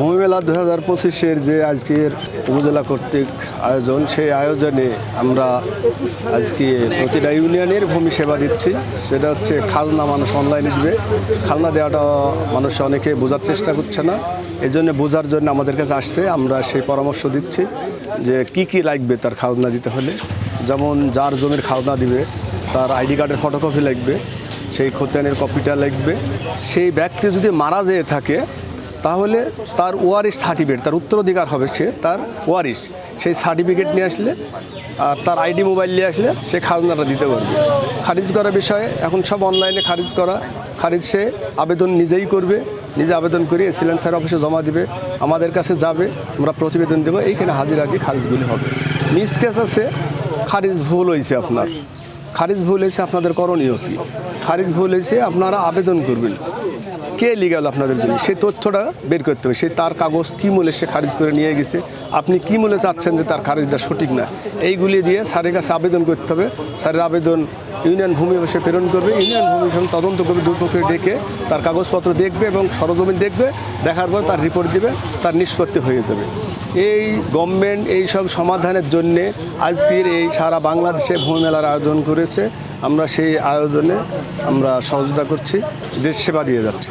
ভূমি মেলা দু হাজার পঁচিশের যে আজকের উপজেলা কর্তৃক আয়োজন, সেই আয়োজনে আমরা আজকে প্রতিটা ইউনিয়নের ভূমি সেবা দিচ্ছি। সেটা হচ্ছে খাজনা মানুষ অনলাইনে দিবে। খাজনা দেওয়াটা মানুষ অনেকে বোঝার চেষ্টা করছে না। এই জন্য বোঝার জন্য আমাদের কাছে আসছে। আমরা সেই পরামর্শ দিচ্ছি যে কি কি লাগবে তার খাজনা দিতে হলে। যেমন যার জমির খাজনা দিবে, তার আইডি কার্ডের ফটোকপি লাগবে, সেই খতিয়ানের কপিটা লাগবে। সেই ব্যক্তি যদি মারা যেয়ে থাকে তাহলে তার ওয়ারিশ সার্টিফিকেট, তার উত্তরাধিকার হবে সে, তার ওয়ারিশ। সেই সার্টিফিকেট নিয়ে আসলে, আর তার আইডি মোবাইল নিয়ে আসলে সে খাজনাটা দিতে পারবে। খারিজ করার বিষয়ে এখন সব অনলাইনে খারিজ করা। খারিজ সে আবেদন নিজেই করবে, নিজে আবেদন করে স্যার অফিসে জমা দিবে, আমাদের কাছে যাবে, আমরা প্রতিবেদন দেবো, এইখানে হাজিরা দিয়ে খারিজগুলি হবে। মিস কেস আছে, খারিজ ভুল হয়েছে আপনার। খারিজ ভুল হয়েছে আপনাদের করণীয় কী? খারিজ ভুল হয়েছে, আপনারা আবেদন করবেন। কে লিগাল আপনাদের জন্য? সেই তথ্যটা বের করতে হবে। সে তার কাগজ কী মূল্যে সে খারিজ করে নিয়ে গেছে? আপনি কী মূল্যে চাচ্ছেন যে তার খারিজটা সঠিক না? এইগুলি দিয়ে স্যারের কাছে আবেদন করতে হবে। স্যারের আবেদন ইউনিয়ন ভূমি অফিসে প্রেরণ করবে। ইউনিয়ন ভূমি সঙ্গে তদন্ত করবে দুপক্ষে ডেকে তার কাগজপত্র দেখবে এবং সরজমিন দেখবে। দেখার পর তার রিপোর্ট দিবে, তার নিষ্পত্তি হয়ে যাবে। এই গভর্নমেন্ট এইসব সমাধানের জন্যে আজকের এই সারা বাংলাদেশে ভূমেলার আয়োজন করেছে। আমরা সেই আয়োজনে আমরা সহযোগিতা করছি, দেশ সেবা দিয়ে যাচ্ছি।